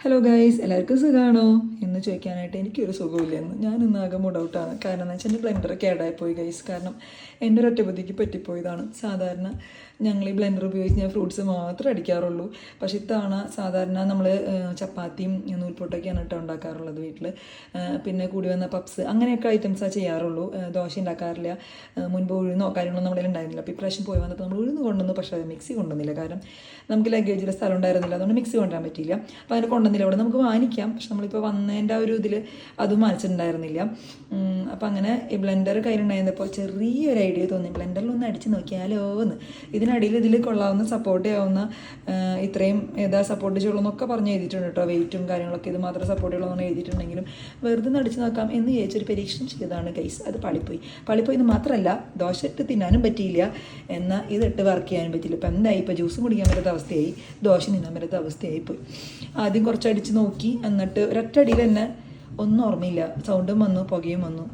Hello guys എല്ലാവർക്കും സുഖമാണോ എന്ന് ചോദിക്കാനായിട്ട് എനിക്കൊരു സുഖമില്ലെന്ന്. ഞാൻ ഇന്ന് ആകെ മുടൗട്ടാണ് കാരണം എന്ന് വെച്ചാൽ എന്റെ ബ്ലെൻഡർ കേടായി പോയി ഗൈസ് കാരണം എന്റെ ഒരു ഒറ്റബുദ്ധിക്ക് പറ്റിപ്പോയതാണ്. സാധാരണ ഞങ്ങൾ ഈ ബ്ലെൻഡർ ഉപയോഗിച്ച് ഞാൻ ഫ്രൂട്ട്സ് മാത്രമേ അടിക്കാറുള്ളൂ. പക്ഷേ ഇത്തവണ സാധാരണ നമ്മൾ ചപ്പാത്തിയും നൂൽപ്പൊട്ടൊക്കെയാണ് കേട്ടോ ഉണ്ടാക്കാറുള്ളത് വീട്ടിൽ പിന്നെ കൂടി വന്ന പപ്സ് അങ്ങനെയൊക്കെ ഐറ്റംസാണ് ചെയ്യാറുള്ളൂ. ദോശ ഉണ്ടാക്കാറില്ല. മുൻപ് ഉഴുന്നോ കാര്യങ്ങളോ നമ്മളിൽ ഉണ്ടായിരുന്നില്ല. അപ്പോൾ ഇപ്രാവശ്യം പോയി വന്നപ്പോൾ നമ്മൾ ഉഴുന്ന് കൊണ്ടുവന്നു. പക്ഷേ അത് മിക്സി കൊണ്ടുവന്നില്ല. കാരണം നമുക്ക് ലഗേജിൽ സ്ഥലം ഉണ്ടായിരുന്നില്ല. അതുകൊണ്ട് മിക്സി കൊണ്ടുവരാൻ പറ്റിയില്ല. അപ്പോൾ അതിന് കൊണ്ടുവന്നില്ല. അവിടെ നമുക്ക് വാങ്ങിക്കാം. പക്ഷെ നമ്മളിപ്പോൾ വന്നതിന്റെ ആ ഒരു ഇതിൽ അതും മറിച്ചിട്ടുണ്ടായിരുന്നില്ല അപ്പം അങ്ങനെ ഈ ബ്ലെൻഡർ കയ്യിലുണ്ടായിരുന്നപ്പോൾ ചെറിയൊരു ഐഡിയ തോന്നി. ബ്ലെൻഡറിൽ ഒന്ന് അടിച്ച് നോക്കിയാലോ എന്ന്. ഇതിനടിയിൽ ഇതിൽ കൊള്ളാവുന്ന സപ്പോർട്ട് ചെയ്യാവുന്ന ഇത്രയും ഏതാ സപ്പോർട്ട് ചെയ്യുള്ളൂ എന്നൊക്കെ പറഞ്ഞ് എഴുതിയിട്ടുണ്ട് കേട്ടോ വെയിറ്റും കാര്യങ്ങളൊക്കെ ഇത് മാത്രം സപ്പോർട്ട് ചെയ്യുള്ളൂ എഴുതിയിട്ടുണ്ടെങ്കിലും വെറുതെ അടിച്ച് നോക്കാം എന്ന് വിചാരിച്ചൊരു പരീക്ഷണം ചെയ്തതാണ് ഗൈസ് അത് പാളിപ്പോയി. പാളിപ്പോയി എന്ന് മാത്രമല്ല ദോശ ഇട്ട് തിന്നാനും പറ്റിയില്ല. എന്നാൽ ഇതിട്ട് വർക്ക് ചെയ്യാനും പറ്റില്ല ഇപ്പം എന്തായി? ഇപ്പോൾ ജ്യൂസ് കുടിക്കാൻ പറ്റാത്ത അവസ്ഥയായി. ദോശ തിന്നാൻ പറ്റാത്ത അവസ്ഥയായി പോയി. ആദ്യം കുറച്ച് അടിച്ച് നോക്കി. എന്നിട്ട് ഒരൊറ്റടിയിൽ തന്നെ ഒന്നും ഓർമ്മയില്ല. സൗണ്ടും വന്നു പുകയും വന്നു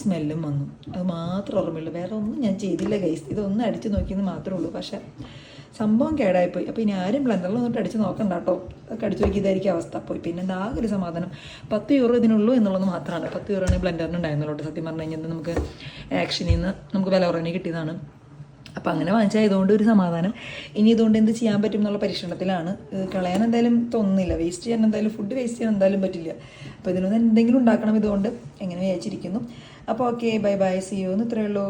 സ്മെല്ലും വന്നു. അത് മാത്രം ഓർമ്മയുള്ളൂ. വേറെ ഒന്നും ഞാൻ ചെയ്തില്ല ഗൈസ് ഇതൊന്നും അടിച്ചു നോക്കിയെന്ന് മാത്രമേ ഉള്ളൂ. പക്ഷേ സംഭവം കേടായിപ്പോയി. അപ്പോൾ ഇനി ആരും ബ്ലണ്ടറിൽ നിന്നിട്ട് അടിച്ച് നോക്കണ്ട കേട്ടോ. അതൊക്കെ അടിച്ച് നോക്കിയതായിരിക്കും അവസ്ഥ. പോയി. പിന്നെ എന്താ ഒരു സമാധാനം. പത്ത് യൂറോ ഇതിനുള്ളൂ എന്നുള്ളത് മാത്രമാണ്. പത്ത് യൂറോ ആണ് ബ്ലെൻഡറിന് ഉണ്ടായിരുന്നുള്ളൂ. സത്യം പറഞ്ഞു കഴിഞ്ഞാൽ നമുക്ക് ആക്ഷനിൽ നിന്ന് നമുക്ക് വില കുറവിന് കിട്ടിയതാണ്. അപ്പം അങ്ങനെ വാങ്ങിച്ചായതുകൊണ്ട് ഒരു സമാധാനം. ഇനി ഇതുകൊണ്ട് എന്ത് ചെയ്യാൻ പറ്റും എന്നുള്ള പരീക്ഷണത്തിലാണ് കളയാൻ എന്തായാലും തോന്നുന്നില്ല. വേസ്റ്റ് ചെയ്യാൻ എന്തായാലും ഫുഡ് വേസ്റ്റ് ചെയ്യാൻ എന്തായാലും പറ്റില്ല. അപ്പോൾ ഇതിനൊന്ന് എന്തെങ്കിലും ഉണ്ടാക്കണം ഇതുകൊണ്ട്. എങ്ങനെ വിചാരിച്ചിരിക്കുന്നു. അപ്പോൾ okay bye bye see you എന്ന് ഇത്രയേ ഉള്ളൂ.